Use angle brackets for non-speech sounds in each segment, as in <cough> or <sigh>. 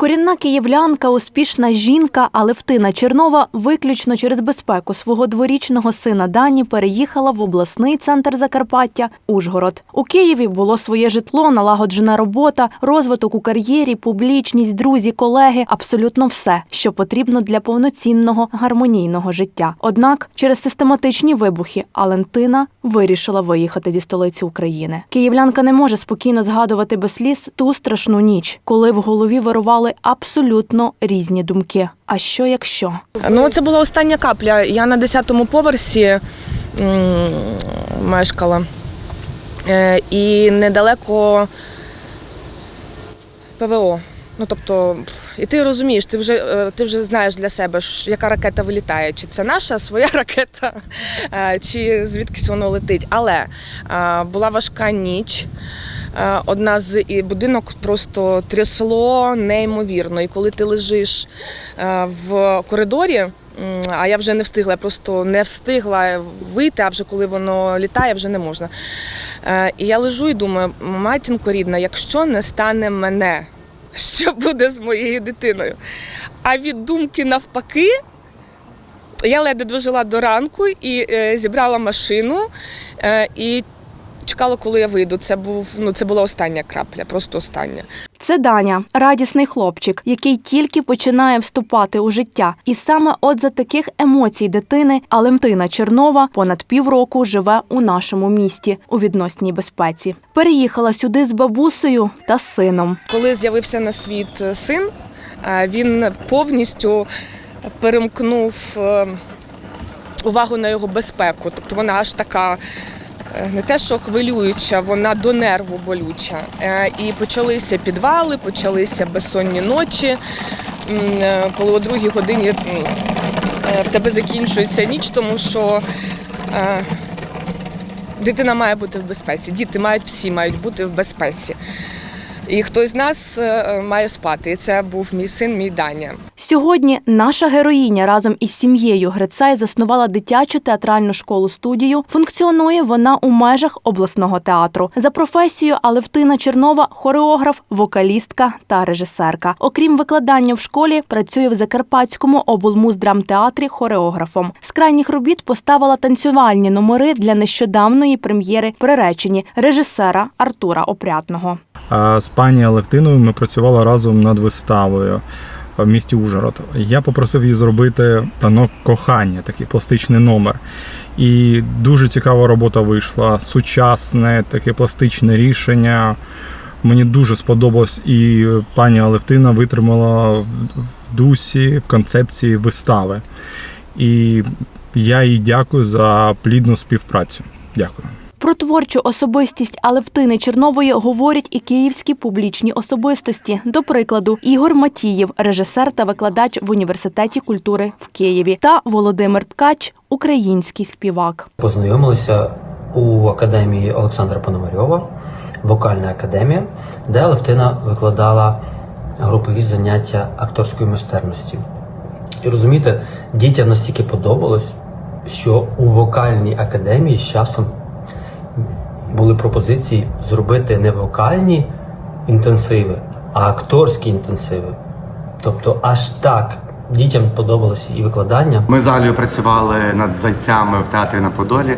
Корінна київлянка, успішна жінка Алевтина Чернова виключно через безпеку свого дворічного сина Дані переїхала в обласний центр Закарпаття Ужгород. У Києві було своє житло, налагоджена робота, розвиток у кар'єрі, публічність, друзі, колеги абсолютно все, що потрібно для повноцінного гармонійного життя. Однак через систематичні вибухи Алентина вирішила виїхати зі столиці України. Київлянка не може спокійно згадувати без сліз ту страшну ніч, коли в голові вирували абсолютно різні думки. А що якщо? Ну, це була остання капля. Я на 10-му поверсі мешкала. Е, і недалеко ПВО. Ну, тобто, і ти розумієш, ти вже, е, ти вже знаєш для себе, яка ракета вилітає. Чи це наша своя <laughs> ракета, е, чи звідкись воно летить. Але була важка ніч. Е, Одна з і будинок просто трясло неймовірно. І коли ти лежиш е, в коридорі, а я вже не встигла, я просто не встигла вийти, а вже коли воно літає, вже не можна. Е, І я лежу і думаю, матінко рідна, якщо не стане мене, <laughs> що буде з моєю дитиною? А від думки навпаки. Я ледве дожила до ранку і зібрала машину і чекала, коли я вийду. Це був ну це була остання крапля, просто остання. Це Даня, радісний хлопчик, який тільки починає вступати у життя. І саме от за таких емоцій дитини Алемтина Чернова понад півроку живе у нашому місті у відносній безпеці. Переїхала сюди з бабусею та сином. Коли з'явився на світ е, син, е, він повністю перемкнув е, увагу на його безпеку. Тобто вона аж така. Е, Не те, що хвилююча, вона до нерву болюча. Е, І почалися підвали, почалися безсонні ночі. Е, Коли о другій годині в тебе закінчується ніч, тому що дитина має бути в безпеці. Діти мають всі мають бути в безпеці. І хтось з нас е, має спати. Це був мій син, мій Даня. Сьогодні наша героїня разом із сім'єю Грицай заснувала дитячу театральну школу студію. Функціонує вона у межах обласного театру. За професією Алевтина Чернова хореограф, вокалістка та режисерка. Окрім викладання в школі, працює в Закарпатському облмуздрамтеатрі хореографом. З крайніх робіт поставила танцювальні номери для нещодавної прем'єри приречені режисера Артура Опрятного. З пані Алевтиною ми працювали разом над виставою в місті Ужгород. Я попросив її зробити танок кохання, такий пластичний номер. І дуже цікава робота вийшла. Сучасне, таке пластичне рішення. Мені дуже сподобалось, і пані Алевтина витримала в дусі, в концепції вистави. І я їй дякую за плідну співпрацю. Дякую. Про творчу особистість Алевтини Чернової говорять і київські публічні особистості. До прикладу, Ігор Матієв, режисер та викладач в університеті культури в Києві, та Володимир Ткач, український співак. Познайомилися у академії Олександра Пономарьова, вокальна академія, де Левтина викладала групові заняття акторської майстерності. І розумієте, дітям настільки подобалось, що у вокальній академії з часом були пропозиції зробити не вокальні інтенсиви, а акторські інтенсиви. Тобто аж так дітям подобалося і викладання, Ми з Алею працювали над зайцями в театрі на Подолі.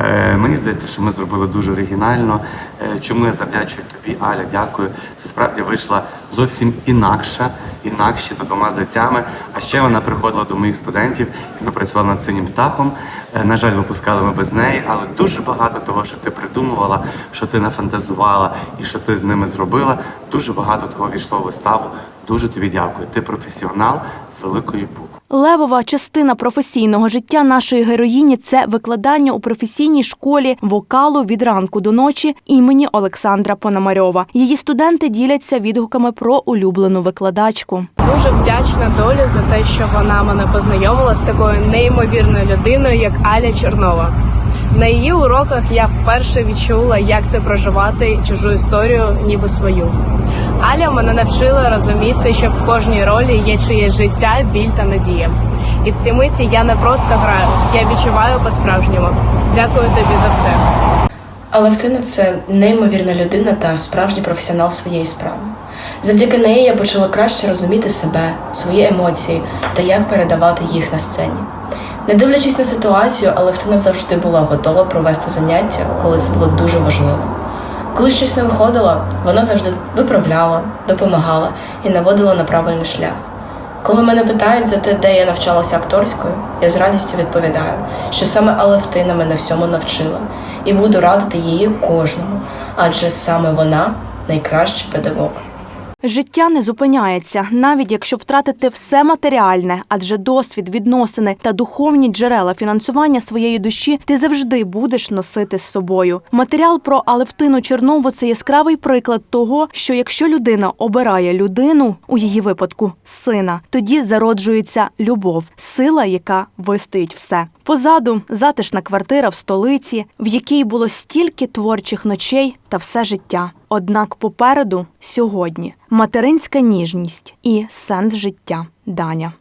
Е, Мені здається, що ми зробили дуже оригінально. Е, Чому я завдячую тобі, Аля, дякую. Це справді вийшла зовсім інакша, інакші за двома зайцями. А ще вона приходила до моїх студентів, ми працювали над синім птахом. Е, На жаль, випускали ми без неї, але дуже багато того, що ти придумувала, що ти нафантазувала і що ти з ними зробила. Дуже багато того війшло в виставу. Дуже тобі дякую. Ти професіонал з великої букви. Левова частина професійного життя нашої героїні це викладання у професійній школі вокалу від ранку до ночі імені Олександра Пономарьова. Її студенти діляться відгуками про улюблену викладачку. Дуже вдячна долі за те, що вона мене познайомила з такою неймовірною людиною, як Аля Чернова. На її уроках я вперше відчула, як це проживати чужу історію, ніби свою. Аля мене навчила розуміти, що в кожній ролі є чиєсь життя, біль та надія. І в цій миті я не просто граю, я відчуваю по-справжньому. Дякую тобі за все. Алевтина це неймовірна людина та справжній професіонал своєї справи. Завдяки неї я почала краще розуміти себе, свої емоції та як передавати їх на сцені. Не дивлячись на ситуацію, Алевтина завжди була готова провести заняття, коли це було дуже важливо. Коли щось не виходило, вона завжди виправляла, допомагала і наводила на правильний шлях. Коли мене питають за те, де я навчалася акторською, я з радістю відповідаю, що саме Алевтина мене всьому навчила, і буду радити її кожному, адже саме вона найкращий педагог. Життя не зупиняється, навіть якщо втратити все матеріальне, адже досвід, відносини та духовні джерела фінансування своєї душі ти завжди будеш носити з собою. Матеріал про Алевтину Чернову це яскравий приклад того, що якщо людина обирає людину, у її випадку сина, тоді зароджується любов, сила, яка вистоїть все. Позаду затишна квартира в столиці, в якій було стільки творчих ночей та все життя. Однак попереду сьогодні материнська ніжність і сенс життя. Даня.